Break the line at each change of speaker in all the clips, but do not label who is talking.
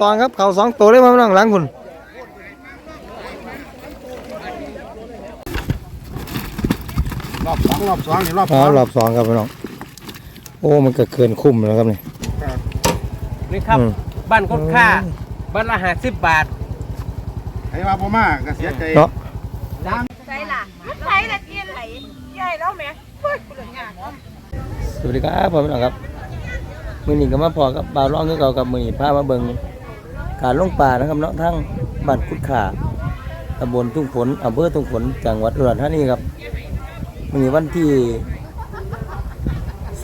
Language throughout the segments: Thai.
ตองครับเขาสองตัวเลยมาพี่น้องหลังคุณ
รอบสองรอบสองนี่รอบ
อ๋
ส
อ
อง
รอบสองครับพี่น้องโอ้มันก็เกินคุ้มแล้วครับนี่
นี่ครับ
อืม
บ้านคดค่าบ้านละห้าสิบบาท
ไอ้ว่าพ่อมาก็เสียใจ
เนาะ
ใช่ล่ะมันใช่ละเกียนไหลใหญ่แล้วแม่เฮ้ยกูเหลืองานเนาะ
สวัสดีครับพ่อพี่น้องครับ มือนี้ก็มาพอกับบ่าวร้องคือเก่ากับมือนี้พามาเบิ่ง การลงป่านะครับเนาะทั้งบ้านกุดขาตำบลทุ่งฝนอำเภอทุ่งฝนจังหวัดอุดรธานีครับมีวันที่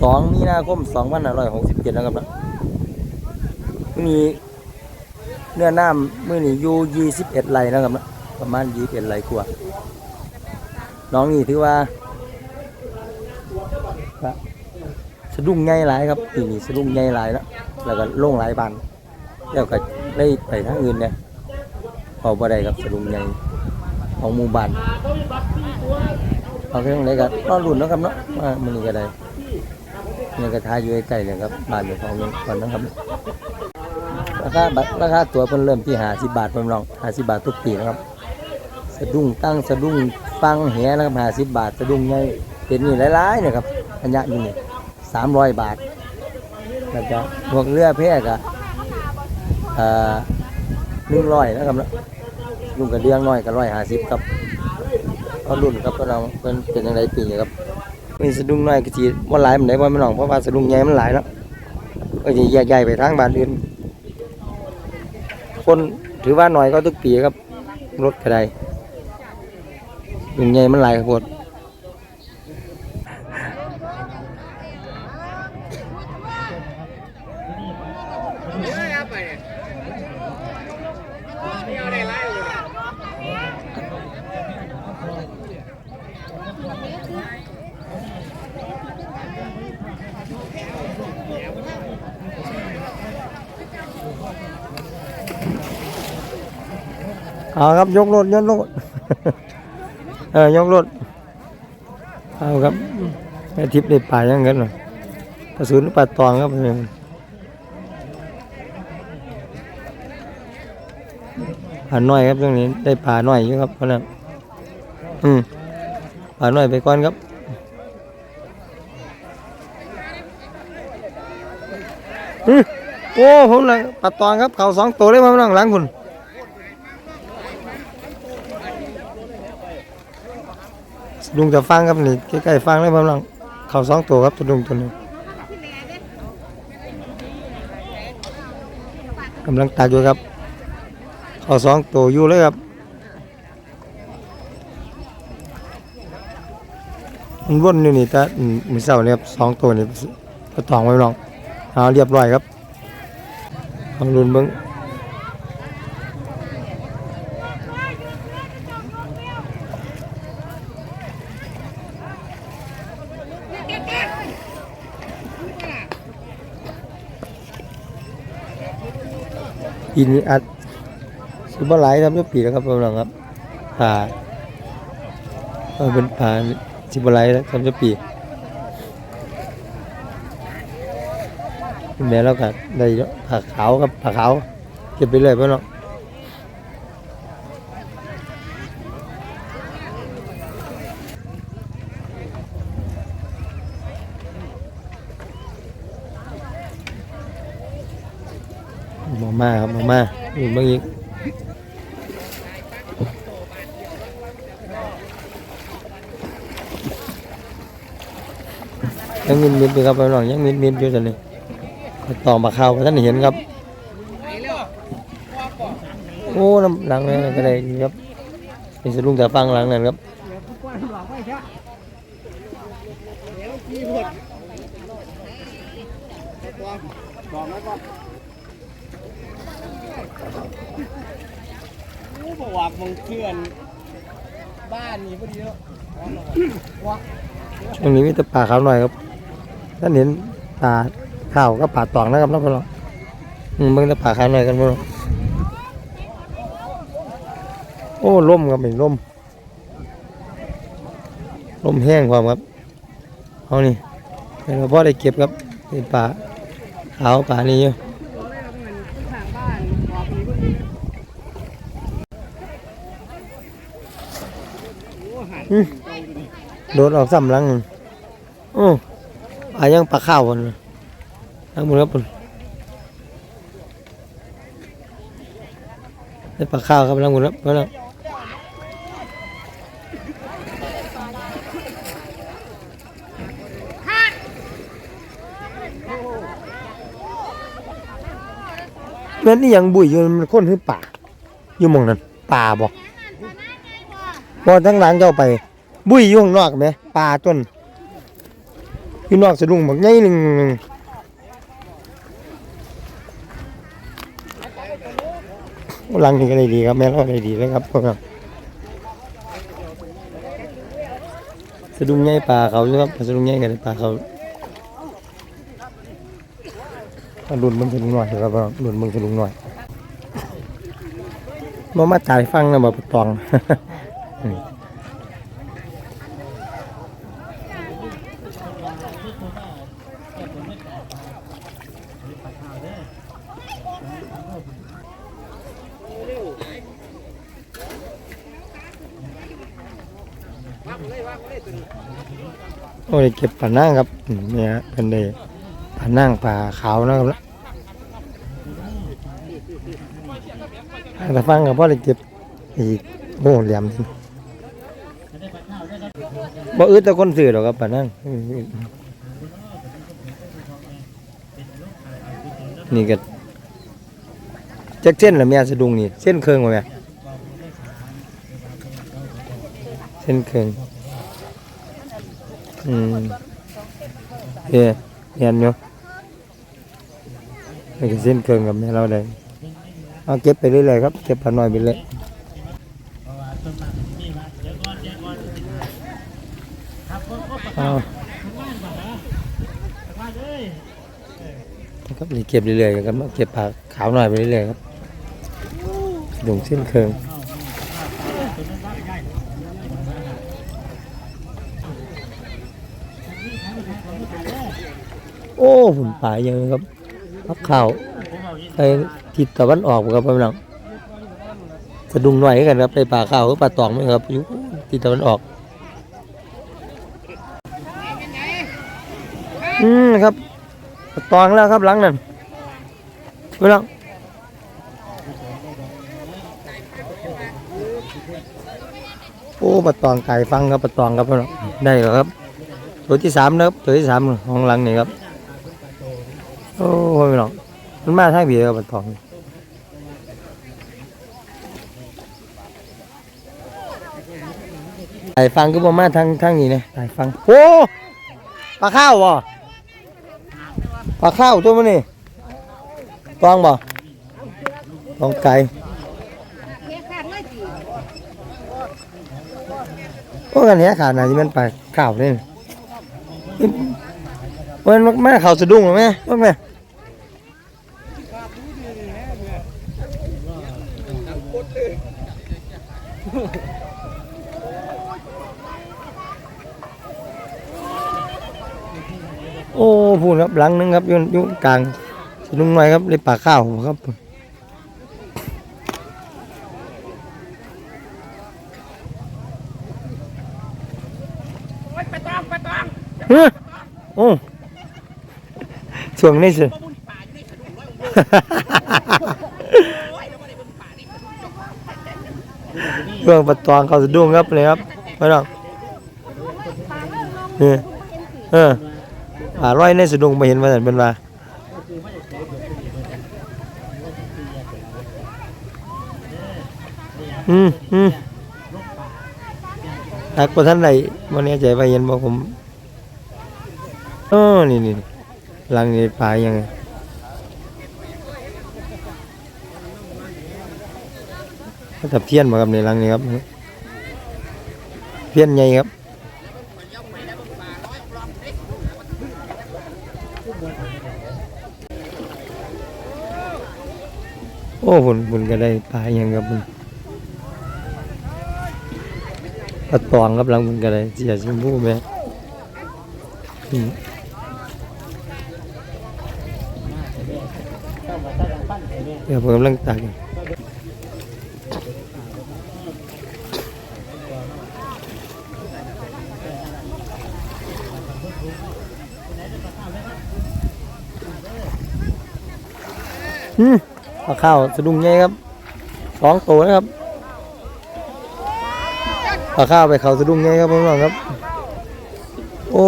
สองมีนาคมสองพันห้าร้อยหกสิบเจ็ดนะครับเนาะมีเนื้อน้ำมือนี้อยู่ยี่สิบเอ็ดไร่นะครับเนาะประมาณยี่สิบเอ็ดไร่กว่าน้องนี่ถือว่าสะดุ้งใหญ่หลายครับปีนี้สะดุ้งใหญ่หลายแล้วแล้วก็โล่งหลายบานแล้วก็ ได้ไปทางอื่นเนี่ยพอบ่ได้ครับสะดุ้งใหญ่ของหมู่บ้านเอาไปตรงไหนกันรอรุ่นนะครับเนาะมามือนี้ก็ได้นี่ก็ทายอยู่ใกล้ๆเลยครับบ้านอยู่ของยังก่อนนะครับราคาบัตรราคาตั๋วเพิ่นเริ่มที่50บาทเพิ่นน้อง50บาททุกปีนะครับสะดุ้งตั้งสะดุ้งฟังแหนะครับ50บาทสะดุ้งใหญ่เป็นนี่หลายๆนะครับอันยะอยู่นี่สามร้อยบาทแล้วก็พวกเรือแพก อะหนึ่งร้อยนะครับนะลุงกับเลี้ยงน้อยกับร้อยห้าสิบครับเขารุ่นครับเพราเราเป็นเป็นยังไงปีนี้ครับมีสะดุ้งน้อยก็จีว่าหลายมันได้ว่ามันหนองเพราะว่าสะดุ้งใหญ่มันหลายแล้วก็จะแยกใหญ่ไปทางบ้านอื่นคนถือว่าหน่อยก็ทุกปีครับรถกระไดลุงใหญ่มันหลายครับวก เอาครับยกรถยกรถเออยกรถเอาครับแม่ทิพย์ได้ป่ายังกันหรอกระสุนป่าตองครับป่าน้อยครับตรงนี้ได้ป่าน้อยอยู่ครับเพราะนั้นอืมป่าน้อยไปก่อนครับอือโอ้ผมเลยป่าตองครับ เขาสองตัวเลยมาหลังหลังคุณ ลุงจะฟังครับนี่ใกล้ๆฟังเลยบ้างเขาสองตัวครับตัวลุงตัวหนึงกำลังตักอยู่ครับเขาสองตัวอยู่เลยครับมันวนอยู่นี่แต่มมือเสาเนี่ยครับสองตัวนี่ก็ตองไว้ลองเอาเรียบร้อยครับลองรุนเบิ้ง ปีนี้อัดสิบหลายครับทุกปีแล้วครับพี่น้องครับผ่าเออเป็นผ่าสิบหลายแล้วครับทุกปีแม่แล้วก็ได้ผักขาวครับผักขาวเก็บไปเลยพี่น้อง มาม่าครับมาม่าอยู่เมื่อกี้ยังมินมินอยู่ครับพี่น้องยังมินมินอยู่ตอนนี้ต่อมาเข้าท่านเห็นครับโอ้น้ำหลังนี่ก็ได้ครับเป็นสะดุ้งแต่ฟังหลังนั่นครับบอกแล้วก็
ผู้บอกว่ามึงเพื่อน บ้านนี้พอดีแล้ว
ช่วงนี้มีแต่ป่าขาวหน่อยครับท่านเห็นป่าข้าวก็ป่าตองนะครับน้องพี่น้องมเบิ่งแต่ป่าขาวหน่อยกันพี่น้องโอ้ล่มครับเป็นล่มล่มแห้งความครับเอานี่แต่เราพอได้เก็บครับเป็นป่าขาวป่านี้อยู่
งบ้านขอ
อืม โดดออกซ้ำหลังโอ้อายังปลาข้าวพุ่นนะทั้งหมดครับพุ่นได้ปลาข้าวครับทั้งหมดครับพุ่นน่ะแม่นนี่ยังบุยอยู่มันคนคือป่าอยู่มองนั้นป่าบ่ บ่ทั้งหลังเจ้าไป บุยอยู่ข้างนอกไหมป่าต้นอยู่นอกสะดุ้งบักใหญ่หนึ่งหลังนี่ก็ได้ดีครับแม่เราได้ดีเลยครับพวกเราสะดุ้งใหญ่ป่าเขาอยู่ครับสะดุ้งใหญ่กันป่าเขาหลุนมึงสะดุ้งหน่อยครับหลุนมึงสะดุ้งหน่อยบ่มาจ่ายฟังนะบ่ปตอง โอ้ยเก็บปลานั่งครับเนี่ยเป็นเดปลานั่งปลาขาวนะครับแต่ฟังกับพ่อเลยเก็บอีกโอ้เหลี่ยมจริง บ่อึดแต่คนซื้อหรอกครับปลานั่งนี่ก็จักเส้นละแม่สะดุงนี่เส้นเครืองบ่แม่เส้นเครืองอืมเฮ้ยเห็นอยู่นี่ก็เส้นเครืองกับแม่เราเลยเอาเก็บไปเรื่อยๆครับเก็บปลาน้อยไปเลย เอาครับนี่เก็บเรื่อยๆครับเก็บปลาขาวหน่อยไปเรื่อยๆครับดุงเส้นเครื่องโอ้ผมป่ายยังครับพับข่าวไปทิศตะวันออกครับพี่น้องสะดุ้งหน่อยกันครับไปป่าข้าวก็ป่าตองไหมครับอยู่ทิศตะวันออก อืมครับ ตองแล้วครับหลังนั่นพี่น้องโอ้ป่าตองไก่ฟังครับป่าตองครับพี่น้องได้แล้วครับตัวที่สามนะครับตัวที่สามของหลังนี่ครับโอ้ยพี่น้องมันมาทางเบียร์กับทองไอ้ฟังก็บ่มาทางทางนี้นะไอ้ฟังโอ้ปลาข้าวบ่ ปลาข้าวตัวมันนี่ตองบ่ตองไก่โอ้กันเนี้ยขาดน่ะที่มันปลาข้าวนี่มันแม่เข่าสะดุ้งหรือไหมว่าแม่โอ้ พูดครับหลังนึงครับอยุ่ยุ่กลางสะดุ้งหน่อยครับเลยปากข้าวครับเฮ้ยโอ้ช่วงนี้สิช่วงประตองเขาสะดุ้งครับเลยครับไม่ต้องนี่เออ ป่าร้อยในสะดุงไปเห็นมาแต่เป็นว่าอืมอืมหากว่าท่านใดวันนี้ใจไปเห็นบอกผมเออนี่นี่ลังนี้ปลายังไงตับเทียนมาครับในลังนี้ครับ เทียนใหญ่ครับ อ้บุญบุญก็ได้ปลายังครับบุญปลาตองครับหลังบุญก็ได้เสียชมพูแม่เดี๋ยวผมกำลังตักอยู่ อืม ปลาข้าวสะดุ้งใหญ่ครับสองตัวนะครับปลาข้าวไปเขาสะดุ้งใหญ่ครับพี่น้องครับ โอ้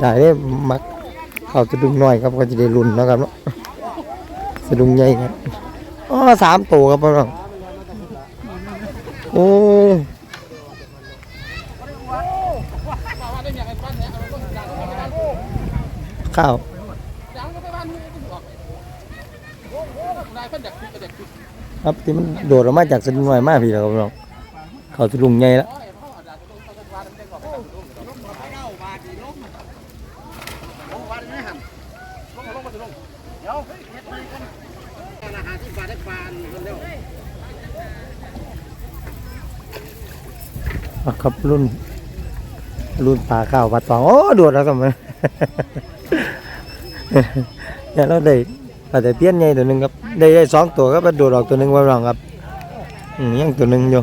ได้เลยมักเขาสะดุ้งน้อยครับก็จะได้รุนนะครับเนาะสะดุ้งใหญ่ครับอ๋อสามตัวครับพี่น้องโอ้ข้าว ครับที่มันโดดออกมาจากสะดุ้งน้อยมากพี่แล้วครับน้องเขาสะดุ้งใหญ่แล้วอะครับรุ่น รุ่นปลาข้าวปลาตองโอ้โดดแล้วสมัยเนี่ยเราได้ ปลาแต่เพี้ยนใหญ่ตัวหนึ่งครับ ได้ได้สองตัวครับมาโดดออกตัวหนึ่งว่าลองครับ อืมยังตัวหนึ่งอยู่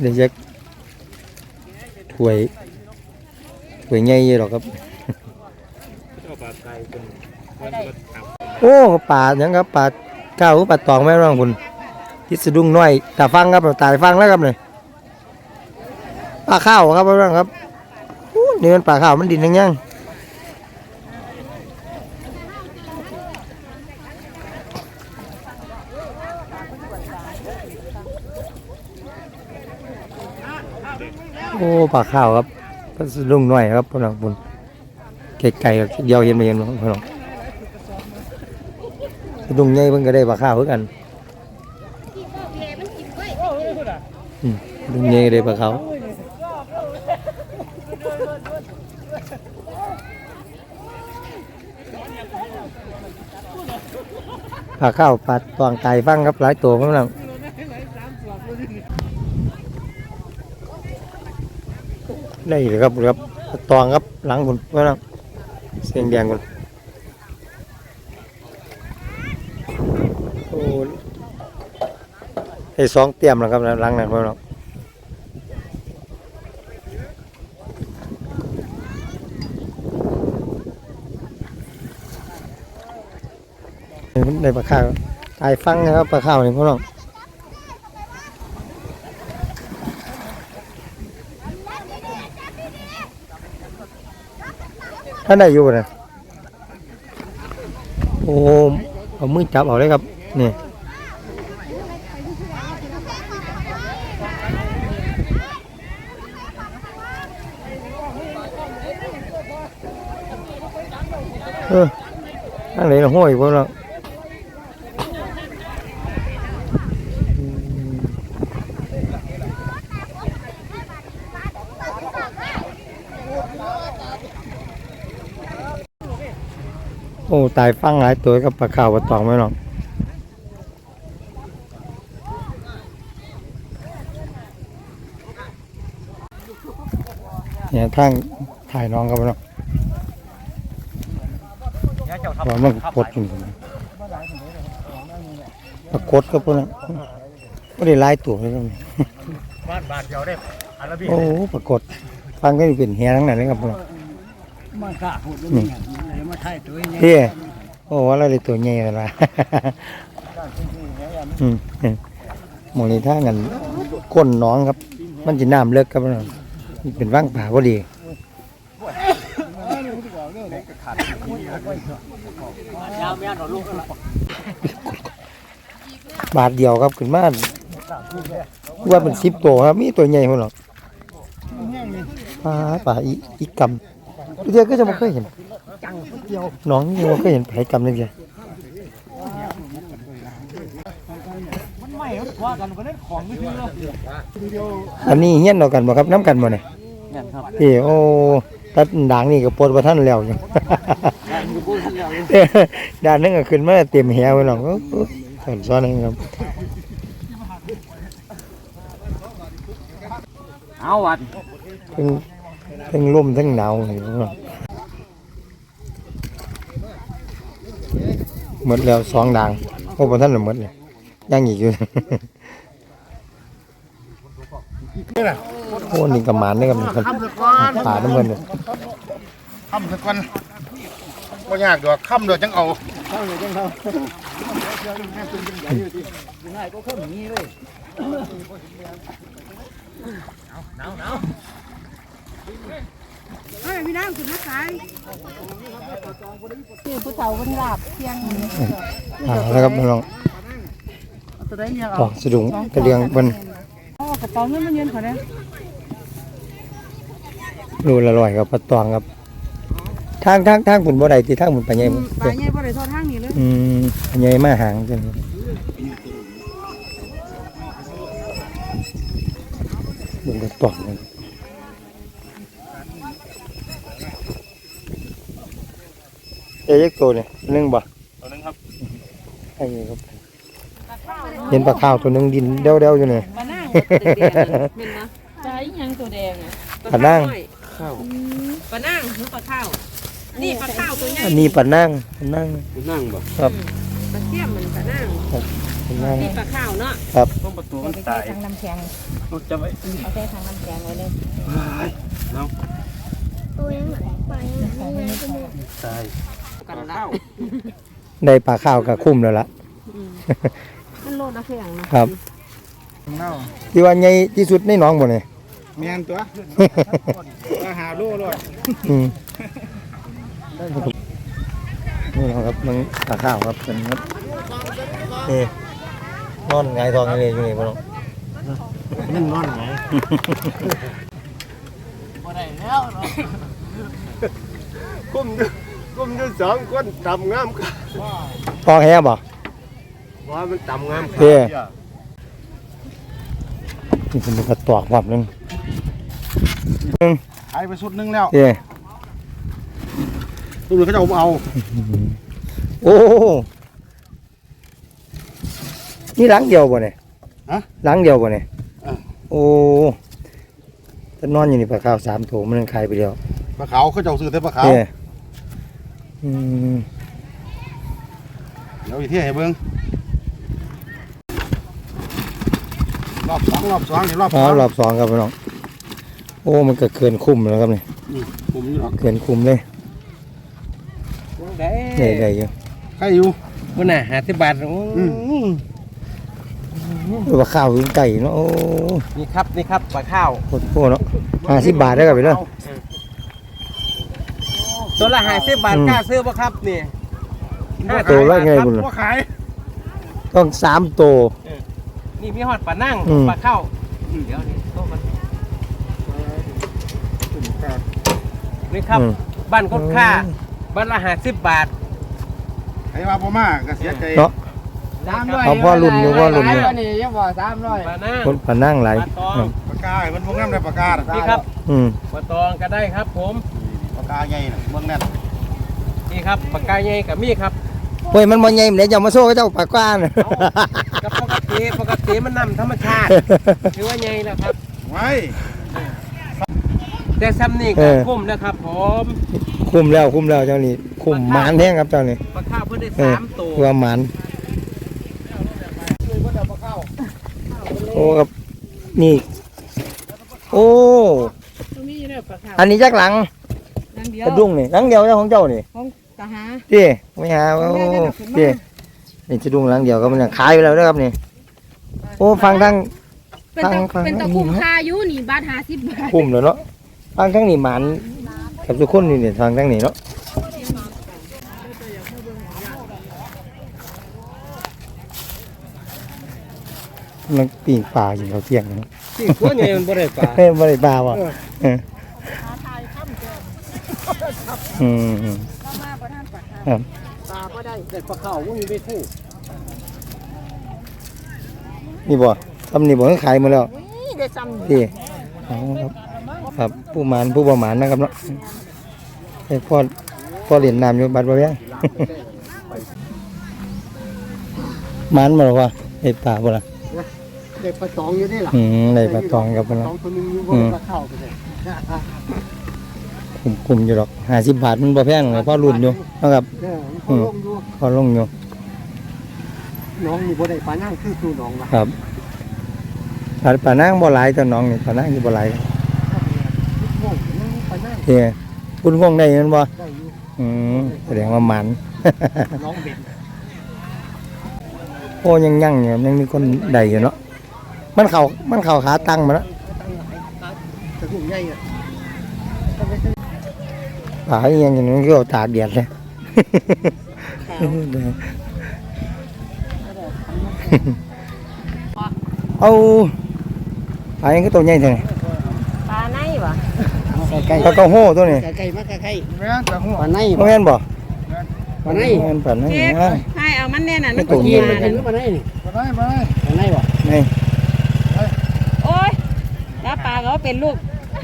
เดี๋ยวจะ ถวยถวยใหญ่อยู่หรอกครับ โอ้ป่าหยังครับป่าก้าวป่าตองแม่ร่องคุณทิศสะดุ้งน้อยตาฟังครับตายฟังแล้วครับเนี่ยปลาข้าวครับพี่น้องครับนี่มันปลาข้าวมันดินยังยัง ปลาข้าวครับก็สะดุ้งน้อยครับพี่น้องคุณไกลๆเดียวเห็นไหมเห็นพี่น้องสะดุ้งใหญ่เพิ่นก็ได้ปลาข้าวคือนกันอืมสะดุ้งใหญ่ก็ได้ปลาข้าวปลาข้าวปลาตวงไก่ฟังครับหลายตัวพี่น้อง ได้เลยครับครับตองครับหลังคุณพี่น้องเสียงแดงคุณโอ้ไอ้สองเตรียมแล้วครับหลังนั้นพ่อน้องในปลาข้าวตายฟังนะครับปลาข้าวนี่พ่อน้อง ท่านได้อยู่นะโอ้เอามือจับเอาเลยครับนี่เออนั่งเลยห้อยพวกเรา อ้ตายฟังหลายตัวกับปลาขาวปลาตองไหมน้องเนี่ยทางถ่ายน้องครับพี่น้องว่ามันกดอยู่ปรากฏก็พวกนั้นไม่ได้หลายตัวเลยครับ
บ้านบาทเดียวได้อันละพี่
โอ้ปรากฏฟังก็เป็นเฮียทั้งนั้นเลยครับพี่น้อง
มากะหุ่น
นี่
มา ไทยตัวนี้
พี่โอ้ว่าอะไรตัวใหญ่เลยล่ะอืมอืมหมองนี้ถ้างันก้นน้องครับ มันจะน้ำเลิกครับพี่น้องมันเป็นว่างป่าพอดีบาทเดียวครับขึ้นมาว่าเป็นสิบตัวครับมีตัวใหญ่คนหรอปลาปลาอีอีกำเดียวก็จะไม่เคยเห็น น้องยังไม่เคยเห็นไผกำเลยจ้ะ
มันไม่ว่ากันก็ได้ของไม่ถึงแล้ว
อันนี้เฮี้ยนเรากันบ่ครับน้ำกันบ่เนี่ย
เนี่ยครับ
พี่โอ้ตัดด่างนี่ก็ปวดว่าท่านแล้วอยู่
อยู่พูดที่แล้ว
ด้านนึงก็ขึ้นมาเต็มแหวไปหรอกโอ้โหถอนซ้อนนะครับ
เอาวัด
ทั้งทั้งลมทั้งหนาวเลยครับ หมดแล้วสองด่างโอ้บนท่านหมดเลยยังอีกอยู่ โอ้นี่กระหมานนี่กับมัน
ทำสักก้อน
ป่าน้ำเงินเลย
ทำสักก้อนบ่ยากดอกค่ำดอกจังเอา
เฮ้ยพี่น้ำขึ้นมาขายคือผู้เฒ่าคนหลับเที่ยง
อ่าแล้วครับน้อง
ตัวได้ยัง
ปอกสะดุงกระเลียงบน
อ๋อกระเป๋าเงินมันเย็นเขาเนี่ย
รูละลอยกับปลาตองครับ ทางทางทางผุนบ่ได้ที่ทางผุนปลาใหญ่บ่
ปลาใหญ่บ่ได้ทอดทางนี้เลย
อืมปลาใหญ่มาหางจังบุงกระตองเลยเอ๊ ยกตัวเนี่ยหนึงบ่
ตัวนึงครับ
ไอ้นี่ครับเห็นปลาข้าวตัวหนึงดินเด้วๆอยู่เนี่ย
ปลาหน้าหัวแดงๆเป็นนะใจยังตัวแดงอะ
ปลานั่ง
ปลานั่งหรือปลาข้าวนี่ปลาข้าวตัวใหญ่
อันนี้ปลานั่งปลานั่ง
นั่งบ่
ครับ
ปลาเสี่ยมมันปลานั่ง
ปลานั่ง
นี่ปลาข้าวเนาะ
ต้องประตูมันตาย
ทางน้ำแข็ง
รถจะไป
เอาใส่ทางน้ำแข็งไว้เลย
ตาย
กันละ
ได้ปลาข้าวกับคุ้มแล้วล่ะ
มันโลดละแข็งนะครับ
เน่า
ที่ว่าใหญ่ที่สุดในหนองบ่เนี่ย
เมียนตัวมาหาโลเลย
อืมนี่นะครับมันปลาข้าวครับเป็นครับนี่นอนหงทองเลยอยู่นี่บ่น้อง
นั่นนอนไงกุ้มอยู่ กุ้มอยู่สองคนต่ำงามค่ะ
ท้องแฮ่บ่
ว่ามันต่ำงาม
เด้นี่เป็นกระตอกแบบนึง
หายไปสุดนึงแล้ว
เด้
ตัวนึงเขาจะเอาเอา
โอ้นี่หลังเดียวบ่เนี่ย
ฮะ
หลังเดียวบ่เนี่ย
อะ
โอ้ถ้านอนอยู่นี่ปลาข้าวสามโถมันยังขายไปเดียว
ปลาขาวเขาจะเอาซื้อแต่ปลาขาว
เด้ อืม
เดี๋ยวอีกที่ให้เบิ่งรอบสองรอบสองนี่รอบ
อ๋
ส
อ
อง
รอบสองครับพี่น้อง โอ้ มันก็เกินคุ้มแล้วครับนี่
ผมนี่หรอก
เกินคุ้มเลย
ได้
ใหญ่ใหญ่อยู่
ใครอยู่
วันน่ะหาสิบบาท
อืม
ปลาข้าวถึงไก่เนาะ โอ้
นี่ครับนี่ครับปลาข้าว
โคตรโคตรเนาะห้าสิบบาทได้กับไปเลย
ตัวละห้าสิบบาท
อืม
กล้าซื้อป่ะครับนี่ห้า
ตัวละไงบุญ
ว่าขาย
ต้องสามโตว
นี่มีหอดปลานั่ง
อืม
ปลาข้าวเดี๋ยวนี่โต๊ะมันนี่ครับ
อืม
บ้านคดค่าบ้านละห้าสิบบาท
ไอ้ว่าบ่มาก็เสียใจ
เนาะ
สามร้อย
เอาพ่อรุ่นอยู่พ่อรุ่นอยู่
นี่ยังบอกสามร้อยปลานั่ง
คนปลานั่งไหลาย
ปลาตอง
ปากกาให้มันพวกน้ำได้ปากกาน่ะ
นี่ครับ
อืม
ปลาตองก็ได้ครับ ผม
ปากกาใหญ่น่ะเบิ่งแน่น
นี่ครับปากกาใหญ่กับมีครับ
โอ้ยมันมันใหญ่เหมือนจะมาโซ่กับเจ้าปลากว้าน
ก็ปกติปกติมันนำธรรมชาติถือว่าใหญ่แล้วครับ
ไว้
แต่ซ้ำนี่
เอ
ก็
อ
คุ้มนะครับผม
คุ้มแล้วคุ้มแล้วเจ้านี่คุ้มหมานแห้งครับเจ้านี่
ปลาข้าวเพิ่นได้
เออ
สามตัว
ตัวหมานโอ้ครับนี่ โอ้
ตรงนี้เนี่ยปลาข้าว
อันนี้จักหลัง
นั่นเดียว
กระดุ้งนี่หลังเดียวเจ้าของเจ้านี่
ของตาหา
พี่ไม่หาโอ้พี่นี่จะดุงหลังเดียวก็มันขายไปแล้วนะครับนี่โอ้ฟังทั้ง
เป็น
ฟั
ตะ
งฟัง
เป็นตะคุ้มค่าอยู่นี่บาทห้าสิบบาท
คุ้มแล้วเนาะฟังทั้งนี่หมันกับทุกคนนี่เนี่ยฟังทั้งนี่เนาะมันปีนป่าอยู่เราเที่ยงเนาะ
ที่ตัวใหญ่มันบ่ได้ปลา
เฮ้ยไม่ได้ป่าวะเอออืมอืมครับ
ปลาบ่ได้แต่ปลาข้าวมันมีไปทู่
นี่บ่ทำนี่บ่ให้ขายหมาแล้ว
นี่ได้ซ้ำ
พี่เอาครับครับผู้หมานผู้ประมาณนะครับเนาะไอ้พ่อพ่อเหรียญนามอยู่บัดบ่ยังมันบ่ล่ะว่าไอ้ป่าบ่ล่ะ
เด็กปลาตองอยู่นี่ล่ะ
อืมได้ปลาตองกับมัน
ต
ล่ะ
องตัวนึงอยู่บนปลาเข้าไปเลย
คุ้มๆอยู่ดอก50บาทมันบ่แพงเลยพอรุ่นอยู่นะครับ
เออเขาลงอยู่
พอลงอยู่
น้องนี่บ่ได้ปลานั่งคือสู่น้องล่ะ
ครับปลาปลานางบ่หลายแต่น้องนี่ปลานางนี่บ่หลาย
โง่ยังปลานั่ง
เด้คุณงงได้แม่นบ่
ได้อยู่
อืมแสดงว่ามัน
น้องเบ็ด
โอ้ยังยั่งอยู่ยังมีคนได้อยู่เนาะมันเข้ามันเข้าขาตั้งมาแล้ว
ตะกุ่งใหญ่อะ
ปลาอีหยังอย่างนี้ก็เอาตากแดดเลยเอาปลายังก็ตัวใหญ่จัง
ปลาไหนวะ
ไก่
ปลากระโห้ตัวนี้
ไก่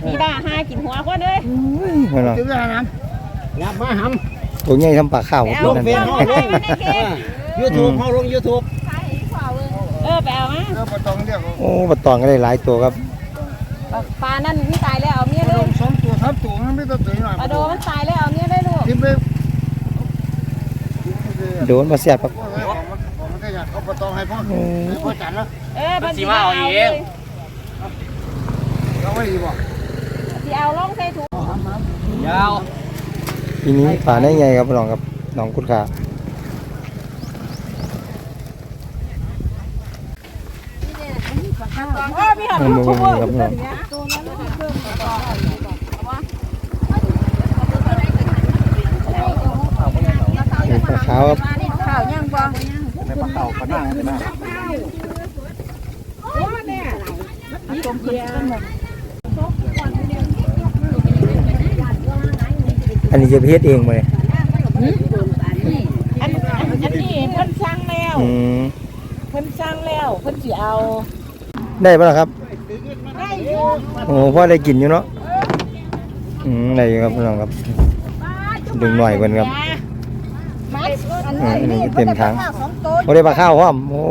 มาไก่
แม่นแต่หัว
ปลาใน
บ่แม่นบ่
ปลาใน
บ่แม่นปลาไหน
เจ๊
นะ
ให้เอามันแน่น่ะ
ไม่
มัน
ตรง
กินมันเป็นปลาในนี่
มาได้มาได้
ปลาในบ่
นี่
โอ้ยแล้วปลาเขาเป็นลูกมีบ้าห้ากินหัวคนเลย
เห็นบ่
ถึงเวลานั้น
ยับมาห
ตัวใหญ่ทำปลาข้าว
ไป
ตัว
เอา
นั้น
ไปเอาลงในเค้กำ
ยูทูบเขาลงยูทูบ
เออไปเอามา
เออบ่ต้องเรียก
โอ้ปลาตองก็ได้หลายตัวครับ
ปลานั่นไม่ตายแล้วเอาเมีย
บ่
เล
ต้อยงสองตัวสามตัวมันไม่ต้องตัวหน่อย
ปลาโดมันตายแล้วเอาเมียได้ลูก
ทิมไป
โดนมาแซ่บครับ
พวกมันมันก็อยากเขาบ่ต้องให้พ่อให้พ่อจัดแล้ว
เออมันสิมาเอาเอง
เราไม่ดีบ่
สิเอาลงใส่ถุง
ยาว
ทีนี้ปลาได้ใหญ่ครับน้องครับน้องกุดขา
โอ้พี่หัน
มัน
ลู
บ่
ก
มี
ชั่วโมง
ครับน้องนี่ปลาขาวครับ
ข่าวยังบ่
ในปลาเต่าปลาหน้าใช่ไหม
อั นนี้จะไปเฮ็ดเองบ่เนี่ย
อันอันอันนี้เพิ่นสั่งแล้ว
อืม
เพิ่นสั่งแล้วเพิ่นสิเอา
ได้ปะล่ะครับ
ได้อยู่
โอ้พ่อได้กินอยู่เนาะอืมได้อยู่ครับพี่น้องครับ ดึงหน่อยเพิ่นครับ
มาอัน
อืมอันนี้เต็มถัง
สองตัว
โอ้ได้ปลาข้าวพร้อมโอ้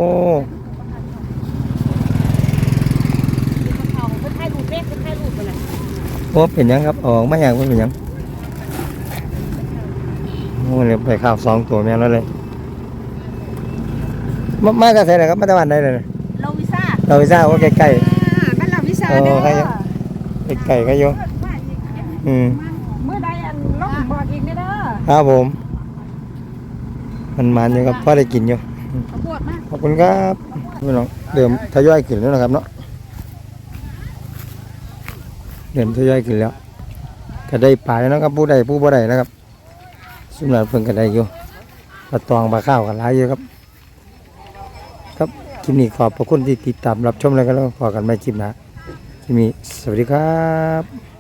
เขาเพิ่นให้รูปเลขเพิ่นให้รูปไปเลย
โอ้เป็นหยังครับออกมาอย่างว่าเป็นหยังโอ้ เนี่ยไปข้าวสองตัวแม่นแล้วเลย มามาจากไหนนะครับมาจากบ้านใดเลย
โลวิซ่า
เราไปทราบว่าใกล้
บ้านเราวิซ่า
ๆเอ
เด้
อ
อ
ใกล้ใกล้ๆก็อยู่อืม
เมื่อใดอันลงบอกอีกเด้อ
ครับผม มันมันอยู่ครับพ่อได้กินอยู่
ปวดมาก
ขอบคุณครับพี่น้องเดิมทยอยขึ้นแล้วนะครับเนาะเดิมทยอยขึ้นแล้วก็ได้ปลาแล้วนะครับผู้ใดผู้บ่ได้นะครับ สำหรับเพิ่นก็ได้อยู่ปลาตองปลาข้าวกันหลายอยู่ครับ ครับคลิปนี้ขอบพระคุณที่ติดตามรับชมแล้วก็แล้วพอกันไม่คลิปนะคลิปนี้สวัสดีครับ